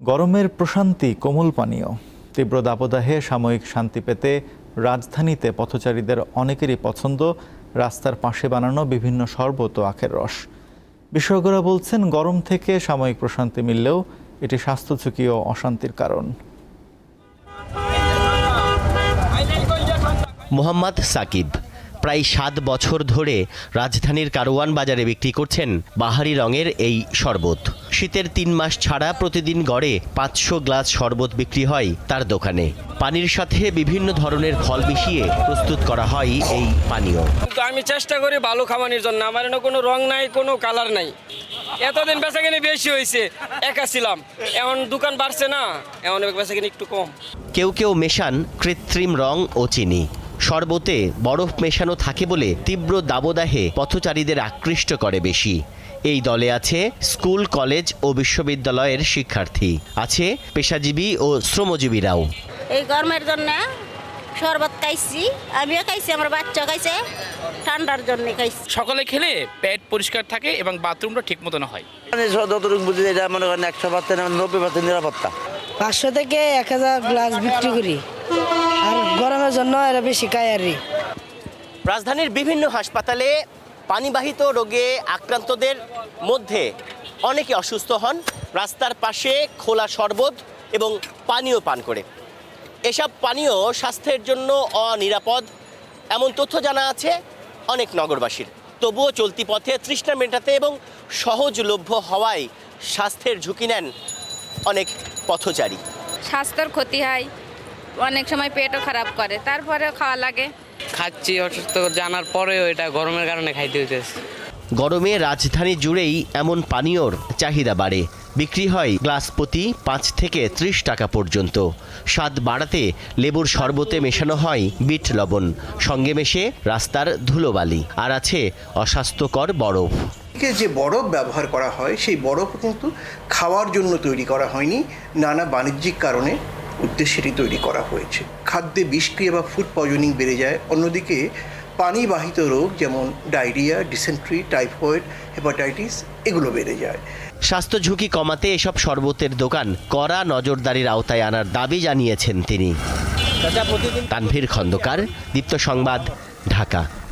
গরমের প্রশান্তি কোমল পানীয়। তীব্র দাবদাহে সাময়িক শান্তি পেতে রাজধানীতে পথচারীদের অনেকেরই পছন্দ রাস্তার পাশে বানানো বিভিন্ন শরবত আখের রস। বিশেষজ্ঞরা বলছেন, গরম থেকে সাময়িক প্রশান্তি মিললেও এটি স্বাস্থ্য ঝুঁকি ও অশান্তির কারণ। মোহাম্মদ সাকিব প্রায় সাত বছর ধরে রাজধানীর কারওয়ান বাজারে বিক্রি করছেন বাহারি রঙের এই শরবত। শীতের তিন মাস ছাড়া প্রতিদিন গড়ে পাঁচশো গ্লাস শরবত বিক্রি হয় তার দোকানে। পানির সাথে বিভিন্ন ধরনের ফল মিশিয়ে প্রস্তুত করা হয় এই পানীয়। আমি চেষ্টা করি ভালো খাওয়ানোর জন্য। আমার এনে কোনো রং নাই কোনো কালার নাই। এতদিন বেচা কিনে বেশি হয়েছে একা ছিলাম। এখন দোকান বাড়ছে না এখন বেচা কিনে একটু কম। কেউ কেউ মেশান কৃত্রিম রং ও চিনি। শরবতে বরফ মেশানো থাকে বলে তীব্র দাবদাহে পথচারীদের আকৃষ্ট করে বেশি। এই দলে আছে স্কুল কলেজ ও বিশ্ববিদ্যালয়ের শিক্ষার্থী। আছে পেশাজীবী ও শ্রমজীবীরাও। এই গরমের জন্য শরবত খাইছি আমিও খাইছি আমার বাচ্চা খাইছে ঠান্ডার জন্য খাইছি। সকালে খেলে পেট পরিষ্কার থাকে এবং বাথরুমটা ঠিক মতন হয়। যতটুকু বুঝি এটা মনে করেন একশো পার্সেন্ট নব্বই পার্সেন্ট নিরাপত্তা। পাঁচশো থেকে এক হাজার গ্লাস বিক্রি করি। গরমের জন্য এরা বেশি খায় আর রাজধানীর বিভিন্ন হাসপাতালে পানিবাহিত রোগে আক্রান্তদের মধ্যে অনেকে অসুস্থ হন রাস্তার পাশে খোলা শরবত এবং পানীয় পান করে। এসব পানীয় স্বাস্থ্যের জন্য অনিরাপদ এমন তথ্য জানা আছে অনেক নগরবাসীর। তবুও চলতি পথে তৃষ্ণা মেটাতে এবং সহজলভ্য হওয়ায় স্বাস্থ্যের ঝুঁকি নেন অনেক পথচারী। স্বাস্থ্যের ক্ষতি হয় অনেক সময় পেটও খারাপ করে তারপরেও খাওয়া লাগে। খাচ্ছি অসুস্থ জানার পরেও এটা গরমের কারণে খাইতে হইতেছে। গরমে রাজধানী জুড়েই এমন পানীয়র চাহিদা বাড়ে। বিক্রি হয় গ্লাস প্রতি পাঁচ থেকে ত্রিশ টাকা পর্যন্ত। স্বাদ বাড়াতে লেবুর শরবতে মেশানো হয় বিট লবণ। সঙ্গে মেশে রাস্তার ধুলোবালি। আর আছে অস্বাস্থ্যকর বরফ। যে বরফ ব্যবহার করা হয় সেই বরফ কিন্তু খাওয়ার জন্য তৈরি করা হয়নি। নানা বাণিজ্যিক কারণে উদ্দেশ্যে এটি তৈরি করা হয়েছে। খাদ্যে বিষক্রিয়া বা ফুড পয়জনিং বেড়ে যায়। অন্যদিকে পানিবাহিত রোগ যেমন ডায়রিয়া ডিসেন্ট্রি টাইফয়েড হেপাটাইটিস এগুলো বেড়ে যায়। স্বাস্থ্য ঝুঁকি কমাতে এসব শরবতের দোকান কড়া নজরদারির আওতায় আনার দাবি জানিয়েছেন তিনি। তানভীর খন্দকার দীপ্ত সংবাদ ঢাকা।